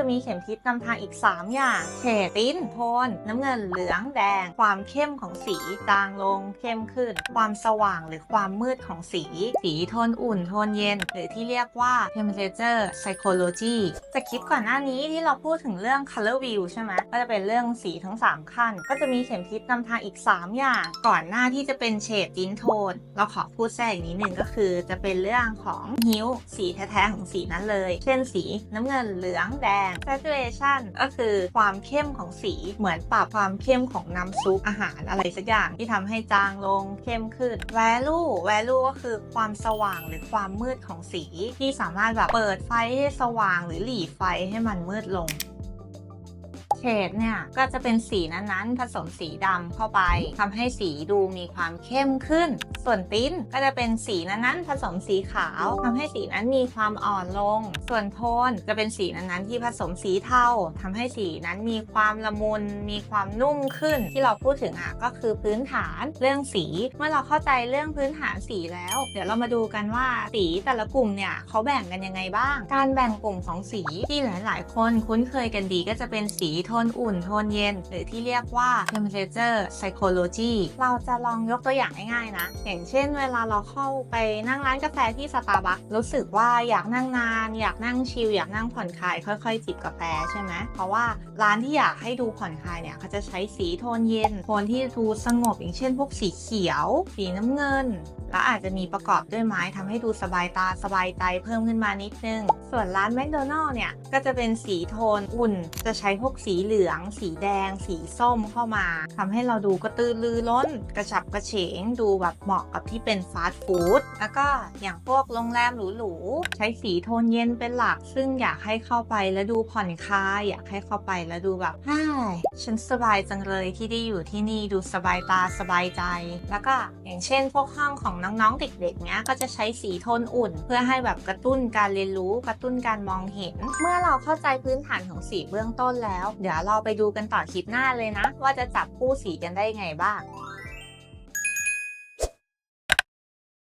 จะมีเข็มทิศนำทางอีก 3 อย่าง เฉดติ้นโทน น้ำเงินเหลืองแดง ความเข้มของสีจางลง เข้มขึ้น ความสว่างหรือความมืดของสี สีโทนอุ่น โทนเย็น หรือที่เรียกว่า temperature psychology จากคลิปก่อนหน้านี้ที่เราพูดถึงเรื่อง color view ใช่ไหมก็จะเป็นเรื่องสีทั้ง 3 ขั้น ก็จะมีเข็มทิศนำทางอีก 3 อย่าง ก่อนหน้าที่จะเป็นเฉดติ้นโทน เราขอพูดแทรกอีกนิดนึงก็คือจะเป็นเรื่องของฮิ้วสีแท้ๆของสีนั้นเลย เช่นสีน้ำเงินเหลืองแดง saturation ก็คือความเข้มของสีเหมือนปรับความเข้มของน้ำซุปอาหารอะไรสักอย่างที่ทำให้จางลงเข้มขึ้น value value ก็คือความสว่างหรือความมืดของสีที่สามารถแบบเปิดไฟให้สว่างหรือหลีไฟให้มันมืดลง เฉดเนี่ยก็จะเป็นสีนั้นๆ ผสมสีดำเข้าไปทำให้สีดูมีความเข้มขึ้น ส่วนติ้นก็จะเป็นสีนั้นๆ ผสมสีขาวทำให้สีนั้นมีความอ่อนลง ส่วนโทนจะเป็นสีนั้นๆ ที่ผสมสีเทาทำให้สีนั้นมีความละมุน มีความนุ่มขึ้น ที่เราพูดถึงอะก็คือพื้นฐานเรื่องสี เมื่อเราเข้าใจเรื่องพื้นฐานสีแล้ว เดี๋ยวเรามาดูกันว่าสีแต่ละกลุ่มเนี่ยเขาแบ่งกันยังไงบ้าง การแบ่งกลุ่มของสีที่หลาย ๆ คนคุ้นเคยกันดีก็จะเป็นสีโททนอุ่น โทนเย็น หรือที่เรียกว่า temperature psychology เราจะลองยกตัวอย่างง่ายๆนะ อย่างเช่นเวลาเราเข้าไปนั่งร้านกาแฟที่สตาร์บัครู้สึกว่าอยากนั่งนาน อยากนั่งชิล อยากนั่งผ่อนคลาย ค่อยๆ จิบกาแฟใช่ไหม เพราะว่าร้านที่อยากให้ดูผ่อนคลายเนี่ยเขาจะใช้สีโทนเย็น โทนที่ดูสงบ อย่างเช่น พวกสีเขียว สีน้ำเงิน แล้วอาจจะมีประกอบด้วยไม้ทำให้ดูสบายตาสบายใจเพิ่มขึ้นมานิดนึง ส่วนร้านแมคโดนัลล์เนี่ยก็จะเป็นสีโทนอุ่น จะใช้พวกสีเหลือง สีแดง สีส้มเข้ามาทำให้เราดูกระตือรือร้น กระฉับกระเฉง ดูแบบเหมาะกับที่เป็นฟาสต์ฟู้ดแล้วก็อย่างพวกโรงแรมหรูๆใช้สีโทนเย็นเป็นหลัก ซึ่งอยากให้เข้าไปแล้วดูผ่อนคลายอยากให้เข้าไปแล้วดูแบบฮ่า ฉันสบายจังเลยที่ได้อยู่ที่นี่ดูสบายตาสบายใจ แล้วก็อย่างเช่น พวกห้องของน้องๆเด็กๆเนี้ยก็จะใช้สีโทนอุ่น เพื่อให้แบบกระตุ้นการเรียนรู้กระตุ้นการมองเห็น เมื่อเราเข้าใจพื้นฐานของสีเบื้องต้นแล้ว เดี๋ยวเราไปดูกันต่อคลิปหน้าเลยนะ ว่าจะจับคู่สีกันได้ไงบ้าง